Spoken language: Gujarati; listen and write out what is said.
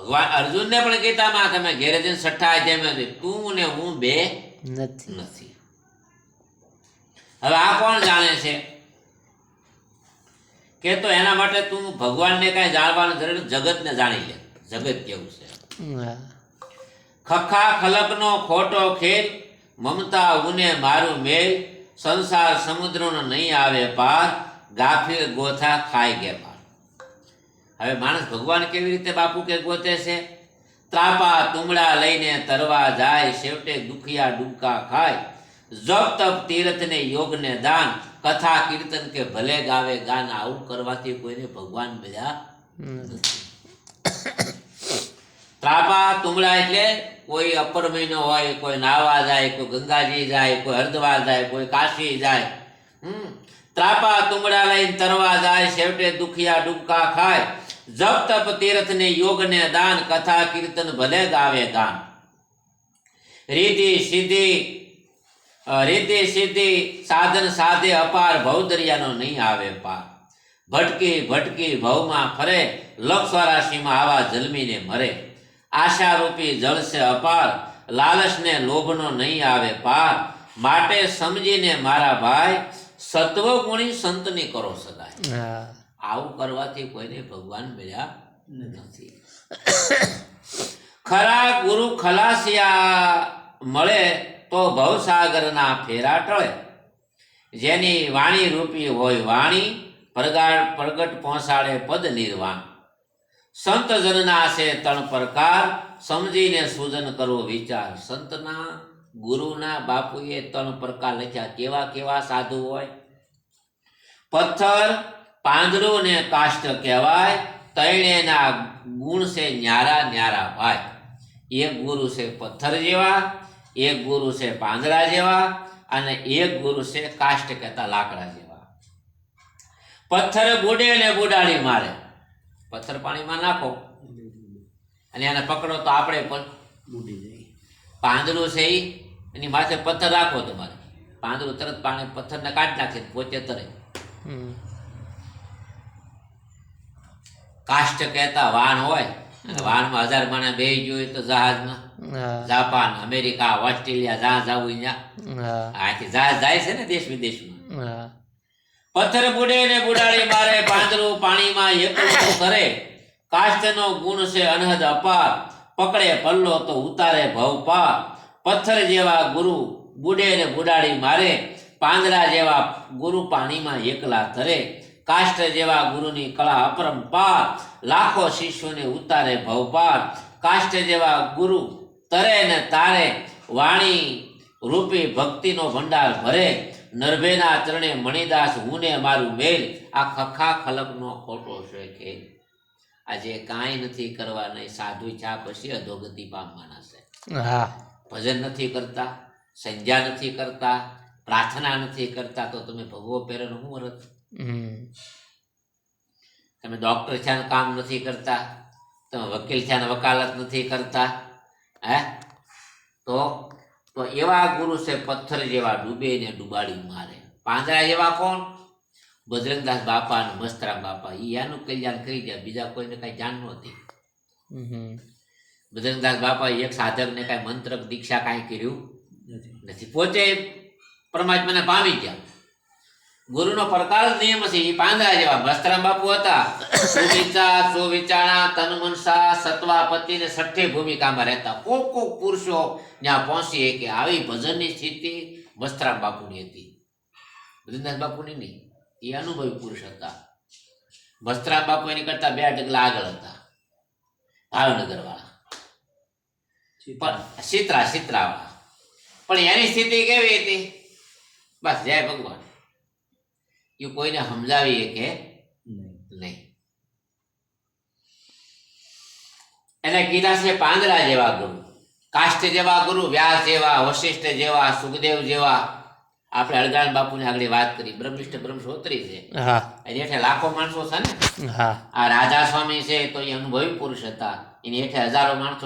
ભગવાન અર્જુનને પણ ગીતામાં તમે ઘેરે જઈને છઠ્ઠા અધ્યાયમાં તું ને હું બે નથી. નથી. હવે આ કોણ જાણે છે? કે તો એના માટે તું ભગવાનને કાંઈ જાણવાનું જરૂર જગતને જાણી લે. જગત કેવું છે? ખખા ખલકનો ખોટો ખેલ મમતા ઉને મારું મેલ સંસાર સમુદ્રનો નહીં આવે પાર ગાફીર ગોથા ખાઈ ગયા હવે માણસ ભગવાન કેવી રીતે બાપુ કે ગોતે છે? ત્રાપા તુમડા લઈને તરવા જાય, છેવટે દુખિયા ડૂબકા ખાય. જપ તપ તીર્થને યોગને દાન, કથા કીર્તન કે ભલે ગાવે ગાન, આવું કરવાથી કોઈને ભગવાન મળ્યા ત્રાપા તુમડા એટલે કોઈ અપર મહિનો હોય, કોઈ નાવા જાય, કોઈ ગંગાજી જાય, કોઈ હરદ્વાર જાય, કોઈ કાશી જાય. હમ. ત્રાપા તુમડા લઈને તરવા જાય, છેવટે દુખિયા ડૂબકા ખાય. જપ તપ તીર્થ ને યોગ ને દાન, કથા, કીર્તન ભલે ગાવે ગાન રીતિ સિદ્ધિ રીતિ સિદ્ધિ સાધન સાધે અપાર ભવદરિયાનો નહીં આવે પાર. ભટકી ભટકી ભવમાં ફરે લક્ષરાશિમાં આવા જલમીને મરે. આશારૂપી જળશે અપાર લાલચને લોભનો નહીં આવે પાર. માટે સમજીને મારા ભાઈ, સત્વગુણી સંતની કરો સદાય. આવું કરવાથી કોઈને ભગવાન મળ્યા નથી. ખરા ગુરુ ખલાસિયા મળે તો ભવસાગરના ફેરા ટળે. જેની વાણી રૂપી હોય વાણી, પ્રગાઢ પ્રગટ પહોંચાડે પદ નિર્વાણ. સંત જનના છે તણ પ્રકાર, સમજીને સૂજન કરવો વિચાર. સંતના, ગુરુના બાપુએ ત્રણ પ્રકાર લખ્યા. કેવા કેવા સાધુ હોય? પથ્થર પાંદડું ને કાષ્ટ કહેવાય તૈણેના ગુણ છે ન્યારા ન્યારા ભાઈ. એક ગુરુ છે પથ્થર જેવા એક ગુરુ છે પાંદડા જેવા અને એક ગુરુ છે કાષ્ટ કહેતા લાકડા જેવા. પથ્થર બુડે ને બુડાડી મારે. પથ્થર પાણીમાં નાખો. અને એને પકડો તો આપણે પણ બુડી જાય. પાંદડું છે એ એની માથે પથ્થર રાખો તમારે. પાંદડું તરત પાણી પથ્થરને કાઢી નાખે પોતે તરે હમ. કાષ્ટ કહેતા વાન હોય વાનમાં હજાર માણસ બે ગયું તો જહાજમાં. જાપાન અમેરિકા ઓસ્ટ્રેલિયા જ્યાં જવું ત્યાં. આથી જહાજ જાય છે ને દેશ વિદેશમાં. પથ્થર બુડે ને બુડાડી મારે પાંદરું પાણીમાં એકલું કરે. કાષ્ટનો ગુણ છે અનહદ અપાર. પકડે પલ્લો તો ઉતારે ભવ પાર. પથ્થર જેવા ગુરુ બુડે ને બુડાડી મારે. પાંદડા જેવા ગુરુ પાણીમાં એકલા તરે કાષ્ટ જેવા ગુરુની કળા અપરંપાર લાખો શિષ્યોને ઉતારે ભવપાર. કાષ્ટ જેવા ગુરુ તરે ને તારે વાણી રૂપી ભક્તિનો ભંડાર ભરે. નરભેના ચરણે મણિદાસ હુંને મારું મેલ. આ ખખા ખલકનો ખોટો છે કે આજે કાંઈ નથી કરવા નહીં સાધુ ચા પછી અધોગતિ પામવાના છે. ભજન નથી કરતા સંધ્યા નથી કરતા પ્રાર્થના નથી કરતા તો તમે ભગવો પહેરેનો હું અર્થ. તમે ડોક્ટર છે ને કામ નથી કરતા તમે વકીલ છે ને વકાલત નથી કરતા હે? તો તો એવા ગુરુ છે પથ્થર જેવા ડૂબે ને ડૂબાડી મારે. પાંદડા જેવા કોણ? બજરંગદાસ બાપા અને મસ્તરામ બાપા. એ આનું કલ્યાણ કરી દે બીજા કોઈને કાંઈ જાણ નહોતી બજરંગદાસ બાપા એક સાધકને કાંઈ મંત્ર દીક્ષા કાંઈ કર્યું? નથી. નથી. પોતે પરમાત્માને પામી ગયા. ગુરુનો પ્રકાર જ નિયમ છે એ પાંદડા જેવા ભસ્તરામ બાપુ હતા. સુવિચાર સુવિચારણા સત્તા પતિ ને છઠ્ઠી ભૂમિકામાં રહેતા કોક કોક પુરુષો ત્યાં પહોંચી કે આવી ભજનની સ્થિતિ મસ્તરામ બાપુની હતી. બદ્રીનાથ બાપુની નહીં એ અનુભવી પુરુષ હતા. ભસ્ત્રામ બાપુ એની કરતા બે ડગલા આગળ હતા ભાવનગર વાળા પણ સિત્રા સિત્રાવાળા પણ એની સ્થિતિ કેવી હતી? બસ જય ભગવાન. એ કોઈને સમજાવીએ કે નહીં એને કીધા છે પાંદડા જેવા ગુરુ કાષ્ટ જેવા ગુરુ વ્યાસ જેવા વશિષ્ઠ જેવા સુખદેવ જેવા આપણે અળગાણ બાપુની આગળ વાત કરી બ્રહ્મિષ્ઠ બ્રહ્મશ્રોત્રી છે એની હેઠે લાખો માણસો છે ને આ રાધા સ્વામી છે તો એ અનુભવી પુરુષ હતા એની હેઠે હજારો માણસો